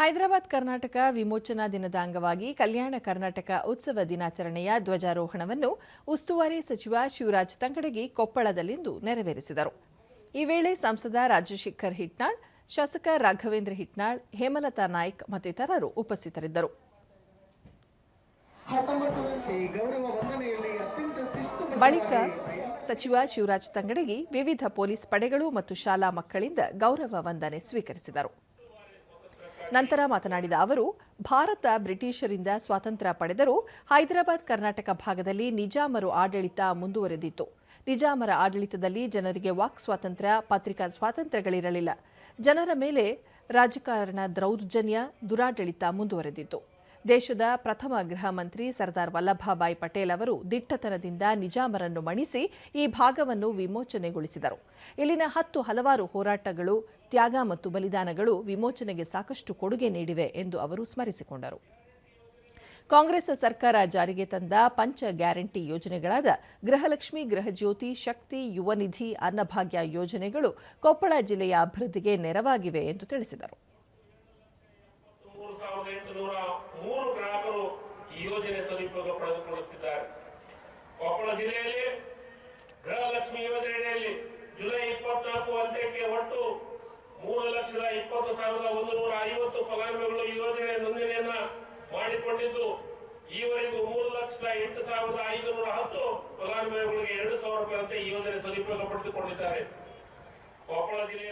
ಹೈದರಾಬಾದ್ ಕರ್ನಾಟಕ ವಿಮೋಚನಾ ದಿನದ ಅಂಗವಾಗಿ ಕಲ್ಯಾಣ ಕರ್ನಾಟಕ ಉತ್ಸವ ದಿನಾಚರಣೆಯ ಧ್ವಜಾರೋಹಣವನ್ನು ಉಸ್ತುವಾರಿ ಸಚಿವ ಶಿವರಾಜ್ ತಂಗಡಗಿ ಕೊಪ್ಪಳದಲ್ಲಿಂದು ನೆರವೇರಿಸಿದರು. ಈ ವೇಳೆ ಸಂಸದ ರಾಜಶೇಖರ್ ಹಿಟ್ನಾಳ್, ಶಾಸಕ ರಾಘವೇಂದ್ರ ಹಿಟ್ನಾಳ್, ಹೇಮಲತಾ ನಾಯ್ಕ್ ಮತ್ತಿತರರು ಉಪಸ್ಥಿತರಿದ್ದರು. ಬಳಿಕ ಸಚಿವ ಶಿವರಾಜ್ ತಂಗಡಗಿ ವಿವಿಧ ಪೊಲೀಸ್ ಪಡೆಗಳು ಮತ್ತು ಶಾಲಾ ಮಕ್ಕಳಿಂದ ಗೌರವ ವಂದನೆ ಸ್ವೀಕರಿಸಿದರು. ನಂತರ ಮಾತನಾಡಿದ ಅವರು, ಭಾರತ ಬ್ರಿಟಿಷರಿಂದ ಸ್ವಾತಂತ್ರ್ಯ ಪಡೆದರೂ ಹೈದರಾಬಾದ್ ಕರ್ನಾಟಕ ಭಾಗದಲ್ಲಿ ನಿಜಾಮರು ಆಡಳಿತ ಮುಂದುವರೆದಿತ್ತು. ನಿಜಾಮರ ಆಡಳಿತದಲ್ಲಿ ಜನರಿಗೆ ವಾಕ್ ಸ್ವಾತಂತ್ರ್ಯ, ಪತ್ರಿಕಾ ಸ್ವಾತಂತ್ರ್ಯಗಳಿರಲಿಲ್ಲ. ಜನರ ಮೇಲೆ ರಾಜಕಾರಣ, ದೌರ್ಜನ್ಯ, ದುರಾಡಳಿತ ಮುಂದುವರೆದಿತ್ತು. ದೇಶದ ಪ್ರಥಮ ಗೃಹ ಮಂತ್ರಿ ಸರ್ದಾರ್ ವಲ್ಲಭಭಾಯ್ ಪಟೇಲ್ ಅವರು ದಿಟ್ಟತನದಿಂದ ನಿಜಾಮರನ್ನು ಮಣಿಸಿ ಈ ಭಾಗವನ್ನು ವಿಮೋಚನೆಗೊಳಿಸಿದರು. ಇಲ್ಲಿನ ಹತ್ತು ಹಲವಾರು ಹೋರಾಟಗಳು, ತ್ಯಾಗ ಮತ್ತು ಬಲಿದಾನಗಳು ವಿಮೋಚನೆಗೆ ಸಾಕಷ್ಟು ಕೊಡುಗೆ ನೀಡಿವೆ ಎಂದು ಅವರು ಸ್ಮರಿಸಿಕೊಂಡರು. ಕಾಂಗ್ರೆಸ್ ಸರ್ಕಾರ ಜಾರಿಗೆ ತಂದ ಪಂಚ ಗ್ಯಾರಂಟಿ ಯೋಜನೆಗಳಾದ ಗೃಹಲಕ್ಷ್ಮಿ, ಗೃಹಜ್ಯೋತಿ, ಶಕ್ತಿ, ಯುವನಿಧಿ, ಅನ್ನಭಾಗ್ಯ ಯೋಜನೆಗಳು ಕೊಪ್ಪಳ ಜಿಲ್ಲೆಯ ಅಭಿವೃದ್ಧಿಗೆ ನೆರವಾಗಿವೆ ಎಂದು ತಿಳಿಸಿದರು ಮೂರು ಸಾವಿರದ ಎಂಟುನೂರ ಮೂರು ಗ್ರಾಹಕರು ಈ ಯೋಜನೆ ಸದುಪಯೋಗ ಪಡೆದುಕೊಳ್ಳುತ್ತಿದ್ದಾರೆ ಕೊಪ್ಪಳ ಜಿಲ್ಲೆಯಲ್ಲಿ ಗೃಹಲಕ್ಷ್ಮಿ ಯೋಜನೆಯಲ್ಲಿ ಜುಲೈ ಇಪ್ಪತ್ನಾಲ್ಕು ಅಂತ್ಯಕ್ಕೆ ಒಟ್ಟು ಮೂರು ಲಕ್ಷದ ಇಪ್ಪತ್ತು ಸಾವಿರದ ಒಂದು ನೂರ ಐವತ್ತು ಫಲಾನುಭವಿಗಳು ಈ ಯೋಜನೆ ನೋಂದಣಿಯನ್ನ ಮಾಡಿಕೊಂಡಿದ್ದು, ಈವರೆಗೂ ಮೂರು ಲಕ್ಷದ ಎಂಟು ಸಾವಿರದ ಐದುನೂರ ಹತ್ತು ಫಲಾನುಭವಿಗಳಿಗೆ ಎರಡು ಸಾವಿರ ರೂಪಾಯಿ ಈ ಯೋಜನೆ ಸದುಪಯೋಗ ಪಡೆದುಕೊಂಡಿದ್ದಾರೆ. ಕೊಪ್ಪಳ ಜಿಲ್ಲೆಯ